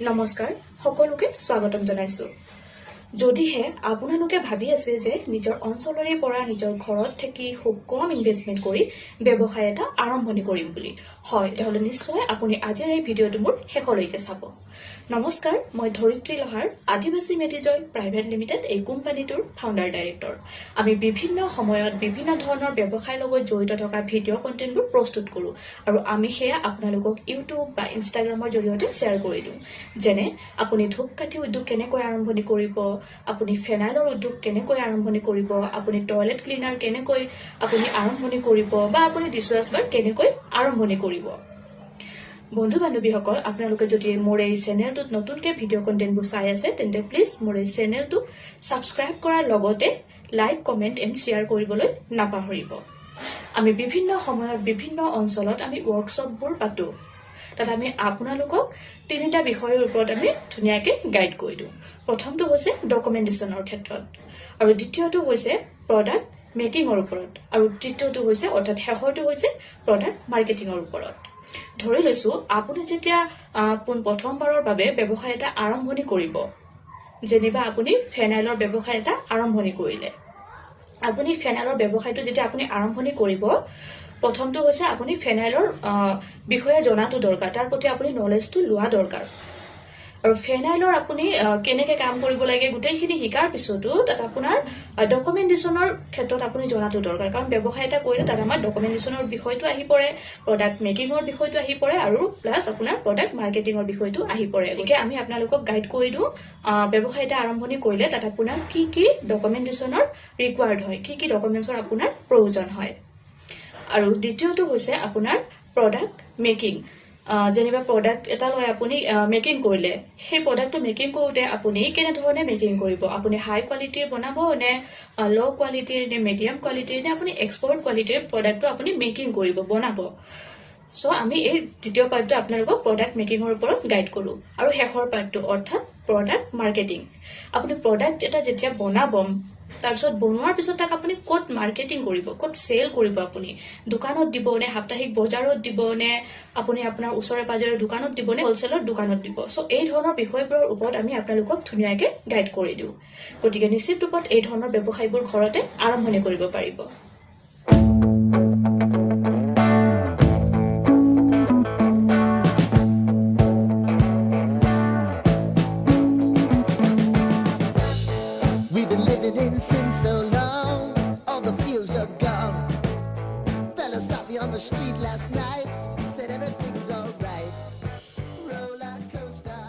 নমস্কাৰ সকলোকে স্বাগতম জনাইছোঁ। যদিহে আপোনালোকে ভাবি আছে যে নিজৰ অঞ্চলৰে পৰা নিজৰ ঘৰত থাকি খুব কম ইনভেষ্টমেণ্ট কৰি ব্যৱসায় এটা আৰম্ভণি কৰিম বুলি। হয় তেতিয়াহ'লে নিশ্চয় আপুনি আজিৰ এই ভিডিঅ'টো মোৰ শেষলৈকে চাব। নমস্কাৰ মই ধৰিত্ৰী লোহাৰ আদিবাসী মেডিজয় প্ৰাইভেট লিমিটেড এই কোম্পানীটোৰ ফাউণ্ডাৰ ডাইৰেক্টৰ আমি বিভিন্ন সময়ত বিভিন্ন ধৰণৰ ব্যৱসায়ৰ লগত জড়িত থকা ভিডিঅ' কণ্টেণ্টবোৰ প্ৰস্তুত কৰোঁ আৰু আমি সেয়া আপোনালোকক ইউটিউব বা ইনষ্টাগ্ৰামৰ জৰিয়তে শ্বেয়াৰ কৰি দিওঁ। যেনে আপুনি ধূপকাঠি উদ্যোগ কেনেকৈ আৰম্ভণি কৰিব আপুনি ফেনাইলৰ উদ্যোগ কেনেকৈ আৰম্ভণি কৰিব আপুনি টয়লেট ক্লিনাৰ কেনেকৈ আপুনি আৰম্ভণি কৰিব বা আপুনি ডিছৱাছ বাৰ কেনেকৈ আৰম্ভণি কৰিব। বন্ধু বান্ধৱীসকল আপোনালোকে যদি মোৰ এই চেনেলটোত নতুনকৈ ভিডিঅ' কণ্টেণ্টবোৰ চাই আছে তেন্তে প্লিজ মোৰ এই চেনেলটো ছাবস্ক্ৰাইব কৰাৰ লগতে লাইক কমেণ্ট এণ্ড শ্বেয়াৰ কৰিবলৈ নাপাহৰিব। আমি বিভিন্ন সময়ত বিভিন্ন অঞ্চলত আমি ৱৰ্কশ্বপবোৰ পাতোঁ। তাত আমি আপোনালোকক তিনিটা বিষয়ৰ ওপৰত আমি ধুনীয়াকৈ গাইড কৰি দিওঁ। প্ৰথমটো হৈছে ডকুমেণ্টেশ্যনৰ ক্ষেত্ৰত আৰু দ্বিতীয়টো হৈছে প্ৰডাক্ট মেকিঙৰ ওপৰত আৰু তৃতীয়টো হৈছে অৰ্থাৎ শেষৰটো হৈছে প্ৰডাক্ট মাৰ্কেটিঙৰ ওপৰত। ধৰি লৈছোঁ আপুনি যেতিয়া পোন প্ৰথমবাৰৰ বাবে ব্যৱসায় এটা আৰম্ভণি কৰিব যেনিবা আপুনি ফেনাইলৰ ব্যৱসায় এটা আৰম্ভণি কৰিলে। আপুনি ফেনাইলৰ ব্যৱসায়টো যেতিয়া আপুনি আৰম্ভণি কৰিব প্ৰথমটো হৈছে আপুনি ফেনাইলৰ বিষয়ে জনাটো দৰকাৰ। তাৰ প্ৰতি আপুনি নলেজটো লোৱা দৰকাৰ। আৰু ফেনাইলৰ আপুনি কেনেকৈ কাম কৰিব লাগে গোটেইখিনি শিকাৰ পিছতো তাত আপোনাৰ ডকুমেণ্টেশ্যনৰ ক্ষেত্ৰত আপুনি জনাটো দৰকাৰ। কাৰণ ব্যৱসায় এটা কৰিলে তাত আমাৰ ডকুমেণ্টেশ্যনৰ বিষয়টো আহি পৰে প্ৰডাক্ট মেকিঙৰ বিষয়টো আহি পৰে আৰু প্লাছ আপোনাৰ প্ৰডাক্ট মাৰ্কেটিঙৰ বিষয়টো আহি পৰে। গতিকে আমি আপোনালোকক গাইড কৰি দিওঁ ব্যৱসায় এটা আৰম্ভণি কৰিলে তাত আপোনাৰ কি কি ডকুমেণ্টেশ্যনৰ ৰিকুৱাৰ্ড হয় কি কি ডকুমেণ্টছৰ আপোনাৰ প্ৰয়োজন হয়। আৰু দ্বিতীয়টো হৈছে আপোনাৰ প্ৰডাক্ট মেকিং যেনিবা প্ৰডাক্ট এটা লৈ আপুনি মেকিং কৰিলে সেই প্ৰডাক্টটো মেকিং কৰোঁতে আপুনি কেনেধৰণে মেকিং কৰিব? আপুনি হাই কোৱালিটিৰ বনাব নে ল' কোৱালিটিৰ নে মিডিয়াম কোৱালিটিৰ নে আপুনি এক্সপৰ্ট কোৱালিটিৰ প্ৰডাক্টটো আপুনি মেকিং কৰিব বনাব? চ' আমি এই দ্বিতীয় পাৰ্টটো আপোনালোকক প্ৰডাক্ট মেকিঙৰ ওপৰত গাইড কৰোঁ। আৰু শেষৰ পাৰ্টটো অৰ্থাৎ প্ৰডাক্ট মাৰ্কেটিং আপুনি প্ৰডাক্ট এটা যেতিয়া বনাব তাৰপিছত বনোৱাৰ পিছত তাক আপুনি ক'ত মাৰ্কেটিং কৰিব ক'ত চেল কৰিব আপুনি? দোকানত দিব নে সাপ্তাহিক বজাৰত দিব নে আপুনি আপোনাৰ ওচৰে পাজৰে দোকানত দিব নে হ'লচেলৰ দোকানত দিব? চ' এই ধৰণৰ বিষয়বোৰৰ ওপৰত আমি আপোনালোকক ধুনীয়াকৈ গাইড কৰি দিওঁ। গতিকে নিশ্চিত ৰূপত এই ধৰণৰ ব্যৱসায়বোৰ ঘৰতে আৰম্ভণি কৰিব পাৰিব। We've been living in sin so long, all the fields are gone. Fella stopped me on the street last night, said everything's alright.